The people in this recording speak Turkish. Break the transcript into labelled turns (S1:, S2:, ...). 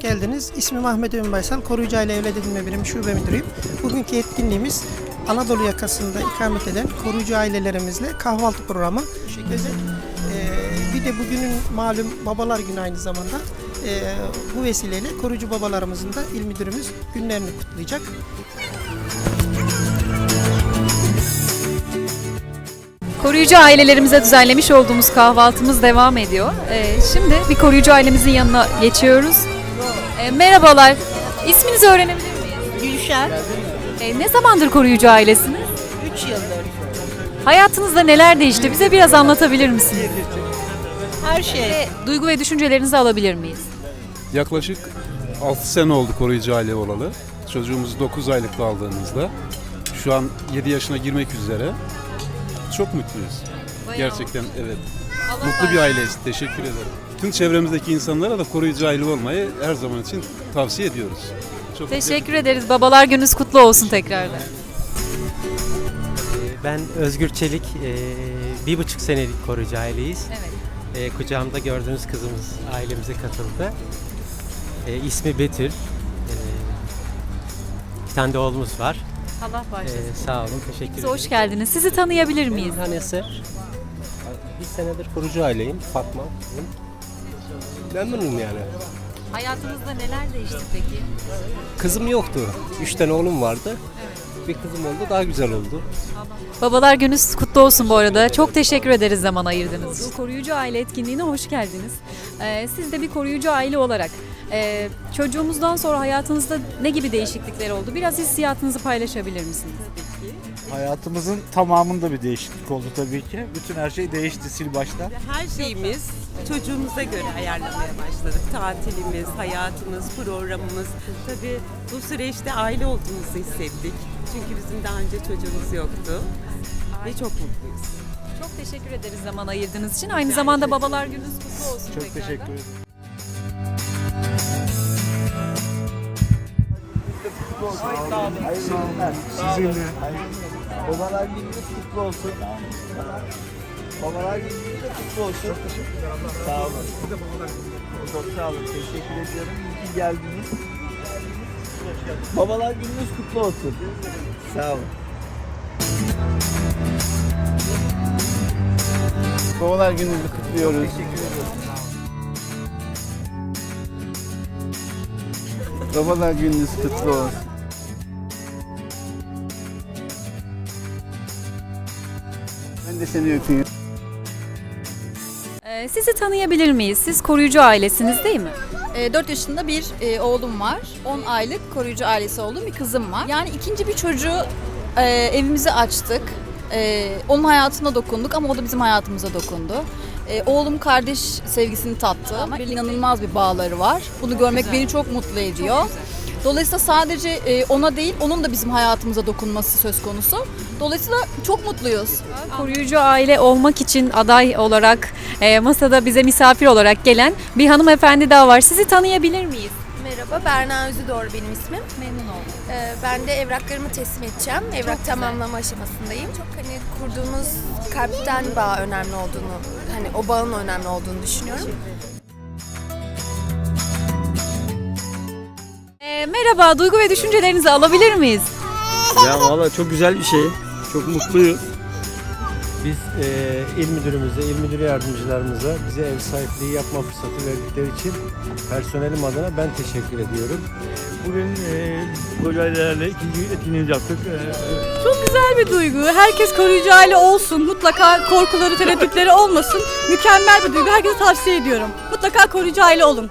S1: geldiniz. İsmim Ahmet Ön Baysal, Koruyucu Aile Evlat Edinme Birimi Şube Müdürüyüm. Bugünkü etkinliğimiz Anadolu yakasında ikamet eden koruyucu ailelerimizle kahvaltı programı. Bu şekilde e, bir de bugünün malum babalar günü aynı zamanda. E, bu vesileyle koruyucu babalarımızın da il müdürümüz günlerini kutlayacak.
S2: Koruyucu ailelerimize düzenlemiş olduğumuz kahvaltımız devam ediyor. Ee, şimdi bir koruyucu ailemizin yanına geçiyoruz. Ee, merhabalar. İsminizi öğrenebilir miyiz?
S3: Gülşen
S2: Ee, ne zamandır koruyucu ailesiniz?
S3: 3 yıldır.
S2: Hayatınızda neler değişti? Bize biraz anlatabilir misiniz?
S3: Her şey.
S2: Ve duygu ve düşüncelerinizi alabilir miyiz?
S4: Yaklaşık 6 sene oldu koruyucu aile olalı. Çocuğumuzu 9 aylıkta aldığımızda. Şu an 7 yaşına girmek üzere. Çok mutluyuz. Gerçekten evet. Mutlu bir aileyiz. Teşekkür ederim. Tüm çevremizdeki insanlara da koruyucu aile olmayı her zaman için tavsiye ediyoruz. Çok
S2: Teşekkür ederiz. Babalar gününüz kutlu olsun tekrardan.
S5: Ben Özgür Çelik, eee, bir buçuk senelik koruyucu aileyiz.
S2: Evet.
S5: Eee, kucağımda gördüğünüz kızımız ailemize katıldı. Eee ismi Betül. Eee, bir tane de oğlumuz var.
S2: Allah bağışlasın.
S5: sağ olun, teşekkür ederim.
S2: hoş geldiniz. Sizi tanıyabilir miyiz?
S5: Hanesi. Bir senedir kurucu aileyim, Fatma. Memnunum yani.
S2: Hayatınızda neler değişti peki?
S5: Kızım yoktu. Üç tane oğlum vardı. Bir kızım oldu, daha güzel oldu.
S2: Babalar gününüz kutlu olsun bu arada. Çok teşekkür ederiz zaman ayırdığınız için. Koruyucu aile etkinliğine hoş geldiniz. Ee, siz de bir koruyucu aile olarak e, çocuğumuzdan sonra hayatınızda ne gibi değişiklikler oldu? Biraz hissiyatınızı paylaşabilir misiniz?
S6: Hayatımızın tamamında bir değişiklik oldu tabii ki. Bütün her şey değişti sil baştan.
S3: Her şeyimiz çocuğumuza göre ayarlamaya başladık. Tatilimiz, hayatımız, programımız. Tabii bu süreçte aile olduğumuzu hissettik. Çünkü bizim daha önce çocuğumuz yoktu. Ve çok mutluyuz.
S2: Çok teşekkür ederiz zaman ayırdığınız için. Aynı zamanda babalar gününüz kutlu olsun
S6: Çok
S2: tekrardan.
S6: teşekkür ederim. Sizin de.
S7: Babalar gününüz kutlu olsun. Babalar gününüz de kutlu olsun. Sağ olun. Çok sağ olun. Teşekkür ediyorum. İyi ki geldiniz. Babalar gününüz kutlu olsun. Sağ olun. Babalar gününüzü kutluyoruz. Babalar gününüz kutlu olsun. Ben de seni öpeyim.
S2: Ee, sizi tanıyabilir miyiz? Siz koruyucu ailesiniz değil mi?
S8: 4 yaşında bir e, oğlum var. 10 aylık koruyucu ailesi olduğum bir kızım var. Yani ikinci bir çocuğu e, evimize açtık. E, onun hayatına dokunduk ama o da bizim hayatımıza dokundu. E, oğlum kardeş sevgisini tattı. Ama inanılmaz bir bağları var. Bunu görmek beni çok mutlu ediyor. Dolayısıyla sadece e, ona değil, onun da bizim hayatımıza dokunması söz konusu. Dolayısıyla çok mutluyuz.
S2: Koruyucu aile olmak için aday olarak e, masada bize misafir olarak gelen bir hanımefendi daha var. Sizi tanıyabilir miyiz?
S9: Merhaba, Berna Özüdoğru benim ismim.
S2: Memnun oldum.
S9: Ee, ben de evraklarımı teslim edeceğim. Evrak tamamlama aşamasındayım. Çok hani kurduğumuz kalpten bağ önemli olduğunu, hani o bağın önemli olduğunu düşünüyorum.
S2: Merhaba, duygu ve düşüncelerinizi alabilir miyiz?
S7: Ya valla çok güzel bir şey. Çok mutluyuz.
S5: Biz eee il müdürümüze, il müdür yardımcılarımıza bize ev sahipliği yapma fırsatı verdikleri için personelim adına ben teşekkür ediyorum.
S7: Bugün e, kocaylarla ikinci etkinliğimizi yaptık. E,
S8: Çok güzel bir duygu. Herkes koruyucu aile olsun. Mutlaka korkuları, tereddütleri olmasın. Mükemmel bir duygu. Herkese tavsiye ediyorum. Mutlaka koruyucu aile olun.